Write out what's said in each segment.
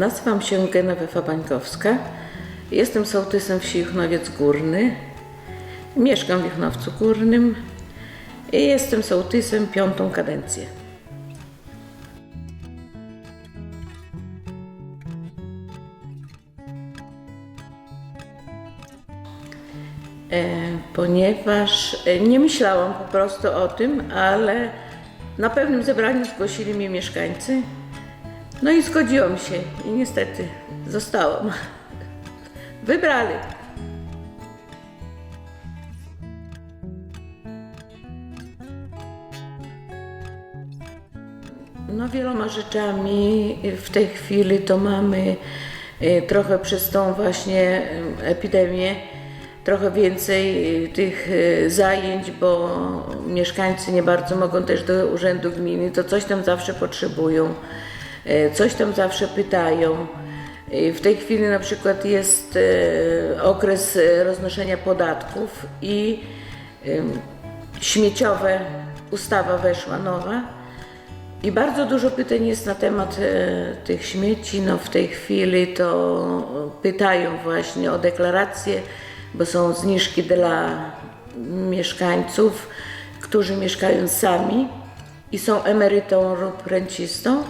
Nazywam się Genewefa Bańkowska. Jestem sołtysem wsi Juchnowiec Górny. Mieszkam w Juchnowcu Górnym i jestem sołtysem piątą kadencję. Ponieważ e, nie myślałam po prostu o tym, ale na pewnym zebraniu zgłosili mnie mieszkańcy. No i zgodziłam się i niestety zostałam. Wybrali. No wieloma rzeczami w tej chwili to mamy e, trochę przez tą właśnie e, epidemię trochę więcej e, tych e, zajęć, bo mieszkańcy nie bardzo mogą też do urzędu gminy, to coś tam zawsze potrzebują, e, coś tam zawsze pytają. W tej chwili na przykład jest okres roznoszenia podatków i śmieciowe ustawa weszła nowa. I bardzo dużo pytań jest na temat tych śmieci. No w tej chwili to pytają właśnie o deklaracje, bo są zniżki dla mieszkańców, którzy mieszkają sami i są emerytą lub rencistą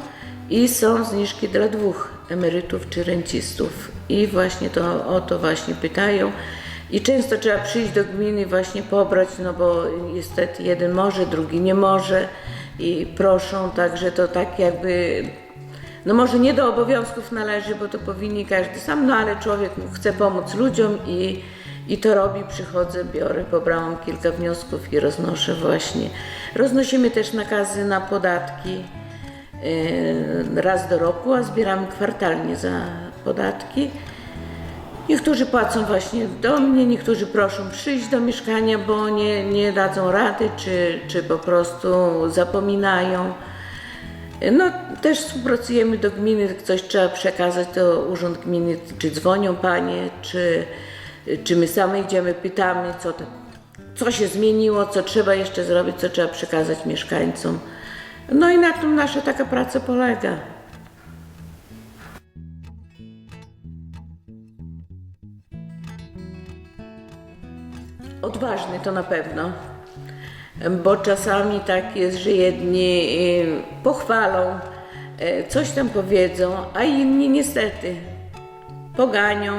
i są zniżki dla dwóch emerytów czy rencistów. I właśnie to o to właśnie pytają. I często trzeba przyjść do gminy właśnie pobrać, no bo niestety jeden może, drugi nie może i proszą, także to tak jakby, no może nie do obowiązków należy, bo to powinni każdy sam, no ale człowiek chce pomóc ludziom i, i to robi, przychodzę, biorę, pobrałam kilka wniosków i roznoszę właśnie. Roznosimy też nakazy na podatki e, raz do roku, a zbieramy kwartalnie za podatki. Niektórzy płacą właśnie do mnie, niektórzy proszą przyjść do mieszkania, bo nie, nie dadzą rady, czy, czy po prostu zapominają. No, też współpracujemy do gminy, coś trzeba przekazać do urząd gminy, czy dzwonią panie, czy, czy my same idziemy, pytamy, co, to, co się zmieniło, co trzeba jeszcze zrobić, co trzeba przekazać mieszkańcom. No i na tym nasza taka praca polega. Odważny to na pewno, bo czasami tak jest, że jedni y, pochwalą, y, coś tam powiedzą, a inni niestety poganią,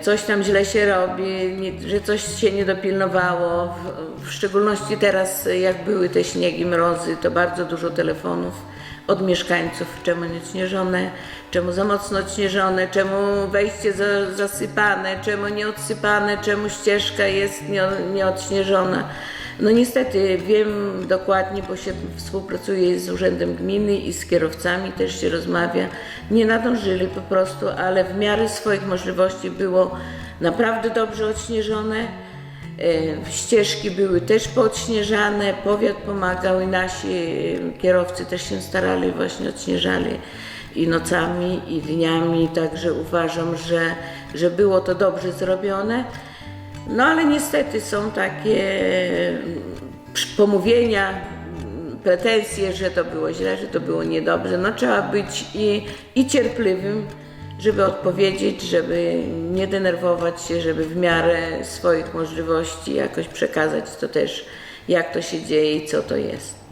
coś tam źle się robi, nie- że coś się nie dopilnowało. W, w szczególności teraz, y, jak były te śniegi, mrozy, to bardzo dużo telefonów od mieszkańców, czemu nie śnieżone, czemu za mocno śnieżone, czemu wejście za, zasypane, czemu nie odsypane, czemu ścieżka jest nie, nieodśnieżona. No niestety wiem dokładnie, bo się współpracuje z Urzędem Gminy i z kierowcami też się rozmawia. Nie nadążyli po prostu, ale w miarę swoich możliwości było naprawdę dobrze odśnieżone. E, Ścieżki były też poodśnieżane, powiat pomagał i nasi e, kierowcy też się starali, właśnie odśnieżali i nocami, i dniami, także uważam, że, że było to dobrze zrobione. No ale niestety są takie pomówienia, pretensje, że to było źle, że to było niedobrze. No trzeba być i, i cierpliwym, żeby odpowiedzieć, żeby nie denerwować się, żeby w miarę swoich możliwości jakoś przekazać to też, jak to się dzieje i co to jest.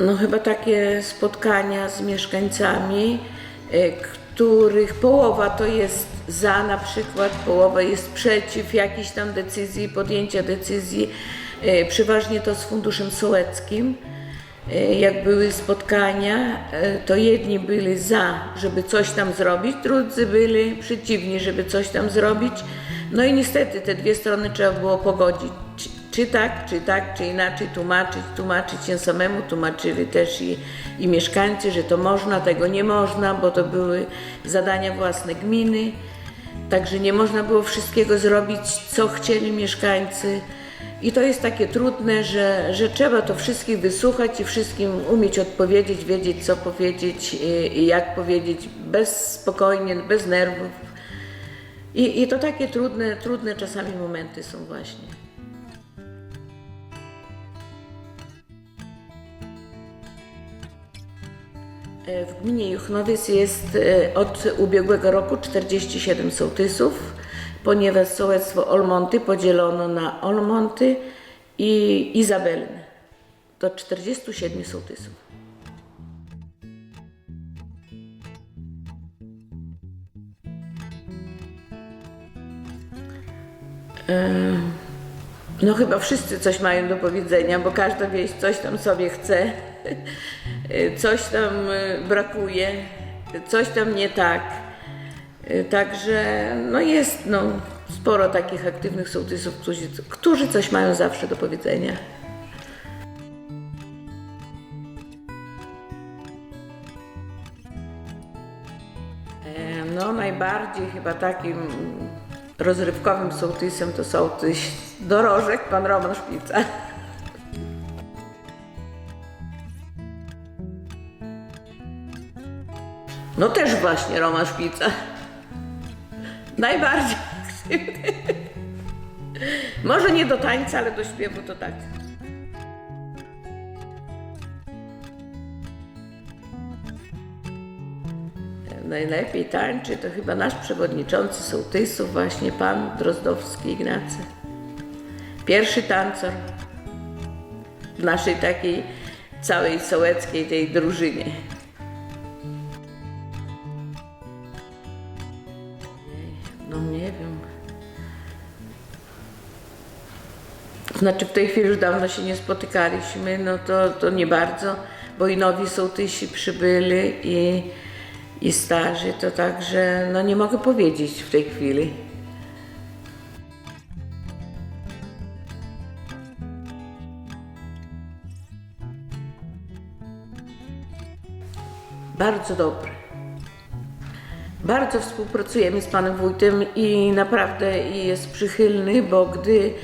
No chyba takie spotkania z mieszkańcami, których połowa to jest za na przykład, połowa jest przeciw jakiejś tam decyzji, podjęcia decyzji, e, przeważnie to z Funduszem Sołeckim. E, Jak były spotkania, e, to jedni byli za, żeby coś tam zrobić, drudzy byli przeciwni, żeby coś tam zrobić. No i niestety te dwie strony trzeba było pogodzić. Czy, tak, czy tak, czy inaczej, tłumaczyć, tłumaczyć się samemu, tłumaczyli też i, i mieszkańcy, że to można, tego nie można, bo to były zadania własne gminy. Także nie można było wszystkiego zrobić, co chcieli mieszkańcy. I to jest takie trudne, że, że trzeba to wszystkich wysłuchać i wszystkim umieć odpowiedzieć, wiedzieć co powiedzieć i, i jak powiedzieć, bez spokojnie, bez nerwów. I, I to takie trudne, trudne czasami momenty są właśnie. W gminie Juchnowiec jest e, od ubiegłego roku 47 sołtysów, ponieważ sołectwo Olmonty podzielono na Olmonty i Izabelny. To 47 sołtysów. No chyba wszyscy coś mają do powiedzenia, bo każda wieś coś tam sobie chce, coś tam y, brakuje, coś tam nie tak. Y, Także no jest no, sporo takich aktywnych sołtysów, którzy, którzy coś mają zawsze do powiedzenia. E, No najbardziej chyba takim rozrywkowym sołtysem to sołtys Dorożek, pan Roman Szpica. No też właśnie Roman Szpica. Najbardziej. Może nie do tańca, ale do śpiewu to tak. Najlepiej tańczy to chyba nasz przewodniczący sołtysów, właśnie pan Drozdowski Ignacy. Pierwszy tancor w naszej takiej całej sołeckiej tej drużynie. Znaczy w tej chwili już dawno się nie spotykaliśmy, no to, to nie bardzo, bo i nowi sołtysi przybyli i, i starzy, to także no nie mogę powiedzieć w tej chwili. Bardzo dobry. Bardzo współpracujemy z panem wójtem i naprawdę jest przychylny, bo gdy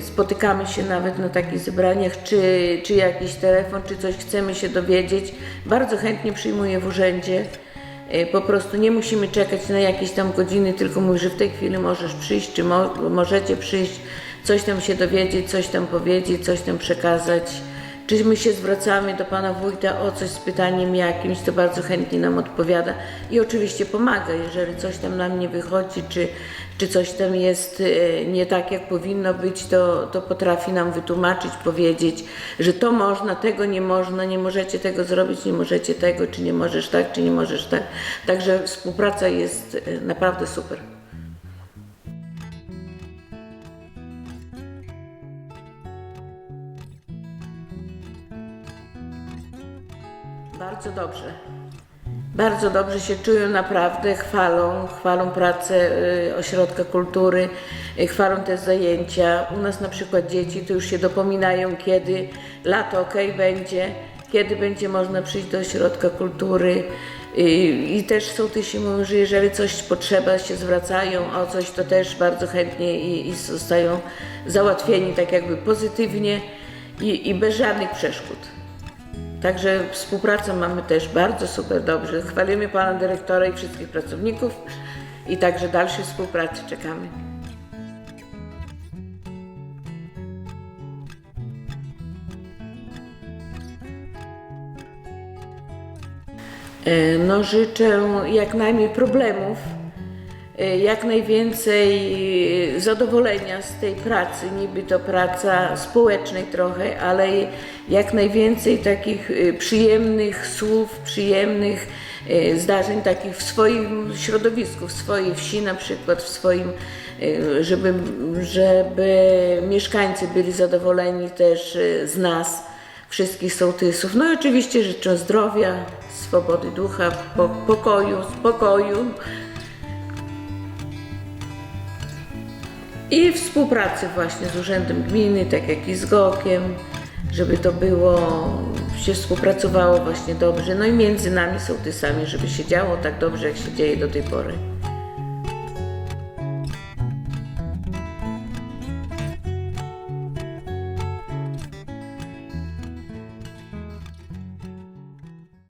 spotykamy się nawet na takich zebraniach, czy, czy jakiś telefon, czy coś chcemy się dowiedzieć, bardzo chętnie przyjmuje w urzędzie. Y, Po prostu nie musimy czekać na jakieś tam godziny, tylko mówi, że w tej chwili możesz przyjść, czy mo możecie przyjść, coś tam się dowiedzieć, coś tam powiedzieć, coś tam przekazać. Czy my się zwracamy do pana wójta o coś z pytaniem jakimś, to bardzo chętnie nam odpowiada i oczywiście pomaga, jeżeli coś tam nam nie wychodzi, czy, czy coś tam jest e, nie tak, jak powinno być, to, to potrafi nam wytłumaczyć, powiedzieć, że to można, tego nie można, nie możecie tego zrobić, nie możecie tego, czy nie możesz tak, czy nie możesz tak. Także współpraca jest e, naprawdę super. Bardzo dobrze. Bardzo dobrze się czują, naprawdę chwalą, chwalą pracę y, ośrodka kultury, y, chwalą te zajęcia. U nas na przykład dzieci to już się dopominają, kiedy lato ok będzie, kiedy będzie można przyjść do ośrodka kultury. Y, I też sołtysi mówią, że jeżeli coś potrzeba, się zwracają o coś, to też bardzo chętnie i, i zostają załatwieni tak jakby pozytywnie i, i bez żadnych przeszkód. Także współpracę mamy też bardzo super dobrze. Chwalimy pana dyrektora i wszystkich pracowników i także dalszej współpracy czekamy. E, No życzę jak najmniej problemów, jak najwięcej e, zadowolenia z tej pracy, niby to praca społecznej trochę, ale jak najwięcej takich e, przyjemnych słów, przyjemnych zdarzeń takich w swoim środowisku, w swojej wsi na przykład, w swoim, żeby, żeby mieszkańcy byli zadowoleni też z nas, wszystkich sołtysów. No i oczywiście życzę zdrowia, swobody ducha, po, pokoju, spokoju, I współpracy właśnie z Urzędem Gminy, tak jak i z GOK-iem, żeby to było, się współpracowało właśnie dobrze. No i między nami sołtysami, żeby się działo tak dobrze, jak się dzieje do tej pory.